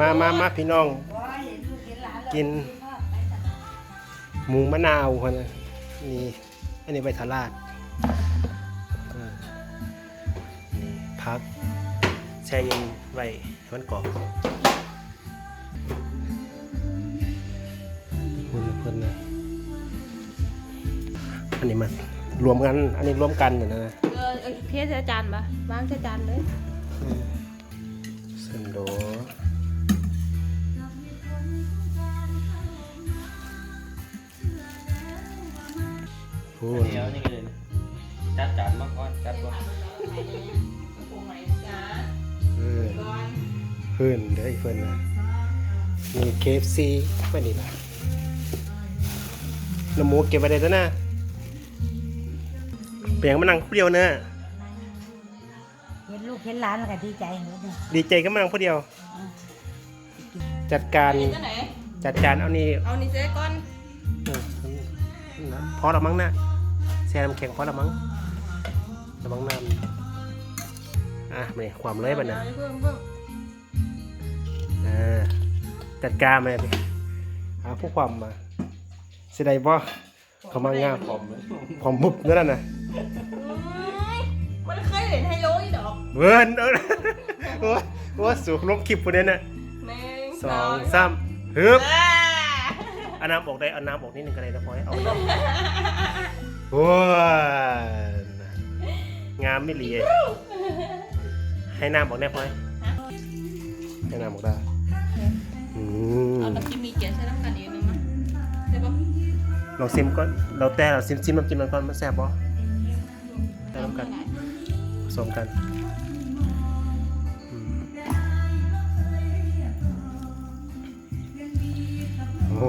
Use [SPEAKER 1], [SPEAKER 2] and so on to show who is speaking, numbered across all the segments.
[SPEAKER 1] มามามาพี่น้อง กิน หมูมะนาวคนนะนี่อันนี้ใบทาราดอ่านี่พัก แช่เย็นไว้ให้มันกรอบคุณเพิ่นนะอันนี้มันรวมกัน อันนี้รวมกันอยู่นะนะ
[SPEAKER 2] เออเอาเทใส่จานปะวางใส่จานเลย
[SPEAKER 1] เส้นโด
[SPEAKER 3] จัดก่อน
[SPEAKER 1] เออเพื่อนเด้ออีเพื่อนนะมีเคฟซีไปนี่ละน้ำหมูเก็บไปได้ตัวน่ะเปลี่ยนมานั่งผู้เดียวเนอะ
[SPEAKER 4] เห็นลูกเห็นหลานแล้วก็ดีใจเหมือนกัน
[SPEAKER 1] ดีใจก็มานั่งผู้เดียว จัดการ
[SPEAKER 2] อันนี้ตัวไหน
[SPEAKER 1] จัดการเอานี่
[SPEAKER 2] เอานี่เจ๊ก่อน
[SPEAKER 1] เออนะพอและมั้งนะแช่น้ำแข็งพอและมั้ง ละมั้งน้ำอะมาเนี่ยความเลยบัดนะ
[SPEAKER 2] อาเพิ่มเพิ่ม
[SPEAKER 1] อ่าจัดการมาเลยหาผู้ความมาสิได้บ่เขามางาม
[SPEAKER 3] ผมเลย
[SPEAKER 1] ผมบุบนั่นน่ะ
[SPEAKER 2] อุ๊ยมันเคยเห็นไฮโลอีดอก
[SPEAKER 1] เวิร์นเออโอ้โหสูงลบคลิปคนนี้น่ะ
[SPEAKER 2] หนึ่ง
[SPEAKER 1] สองสามฮึบ
[SPEAKER 2] อ่า
[SPEAKER 1] เอาน้ำบอกได้เอาน้ำบอกนิดนึงก็ได้นะพอยเอาน้ำโอ้ย งามไม่เหลียให้น้ำบอกได้พอยให้น้ำบอกได้อืม
[SPEAKER 2] เอาน้ำจิ้มมีเกี๊ยวใส่น้ำกันอีกนึงนะใช่ปะ
[SPEAKER 1] ลองซิมก่อนเราแต่เราซิมซิมน้ำจิ้มมันก่อนมันแซ่บบ่แต่น้ำกันผสมกันอืมโอ้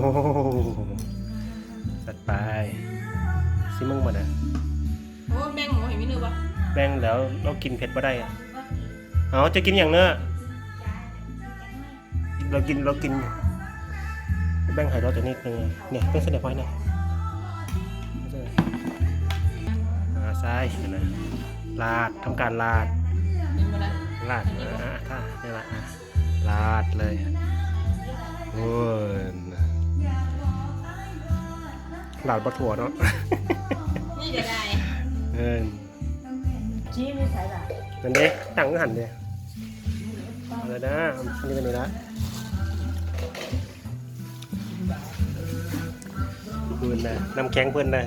[SPEAKER 1] จัดไปซิมึงมาเด้อ
[SPEAKER 2] แบ่ง
[SPEAKER 1] แล้วเรากินเผ็ดบ่ได้อะเอาจะกินอย่างเนื้อเรากินเรากิน แบ่งให้เราจากนิดนึงอะเนี่ยเพิ่งเสด็จพอยเนี่ยอ่าซ้ายเห็นไหมลาดทำการลาด
[SPEAKER 2] มีหมดเลย
[SPEAKER 1] ลาดอ่าถ้านี่ละอะลาดเลยโอ้ยลาดบะถั่วเนาะ
[SPEAKER 2] นี่จะได้
[SPEAKER 1] เออ
[SPEAKER 4] ชี้ไม่ใส่ละ
[SPEAKER 1] นั่นเด้ตั้งก็หันเด้เอาเลยนะอันนี้เป็นนี่ละเพื่อนนะน้ำแข็งเพื่อนนะ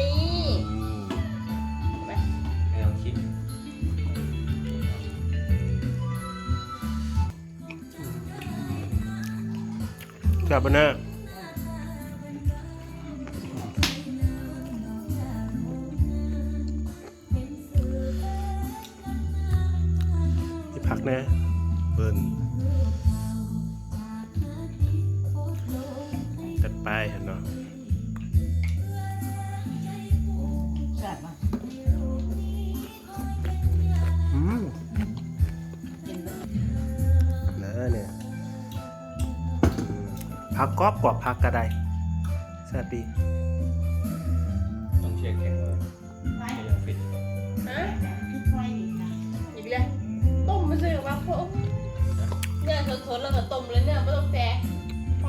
[SPEAKER 2] นี่
[SPEAKER 1] อืม
[SPEAKER 2] ไป
[SPEAKER 3] ให้ลองชิม
[SPEAKER 1] กลับมาเนอ นะเพิ่นจัดไปเห็นเนาะ
[SPEAKER 4] แซ่บมา
[SPEAKER 1] อืม
[SPEAKER 4] กินแล้ว
[SPEAKER 1] นะเนี่ยอืมพักกรอบกว่าพักก็ได้แซ่บดี
[SPEAKER 3] ต้องเช็คแข็งเลยให้ยังฟิต
[SPEAKER 2] ซื้อมาพวกเนี่ยสดๆแล้วก็ต้มเลยเนี่ยไม่ต้องแช่ไฟ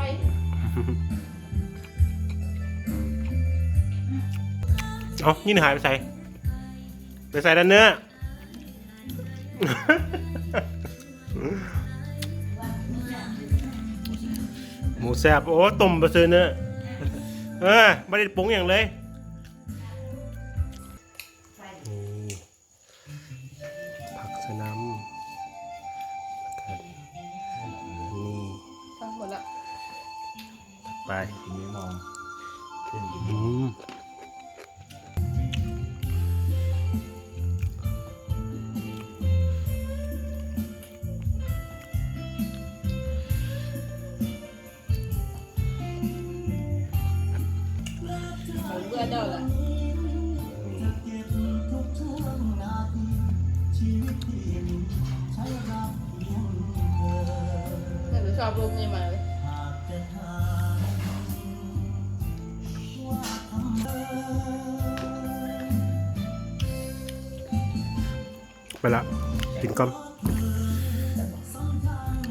[SPEAKER 1] เอานี่หายไปใส่ ไปใส่ด้านเนื้อ หมูแซ่บโอ้ต้มไปซื้อเนื้อ เออไม่ได้ปรุงอย่างเลย ไป
[SPEAKER 3] ทีนี้มองขึ้น
[SPEAKER 1] อืม
[SPEAKER 2] ผมเบื่อเจ้าละแต่หนูชอบรูปนี้มากเลย
[SPEAKER 1] ไปละกินก่อน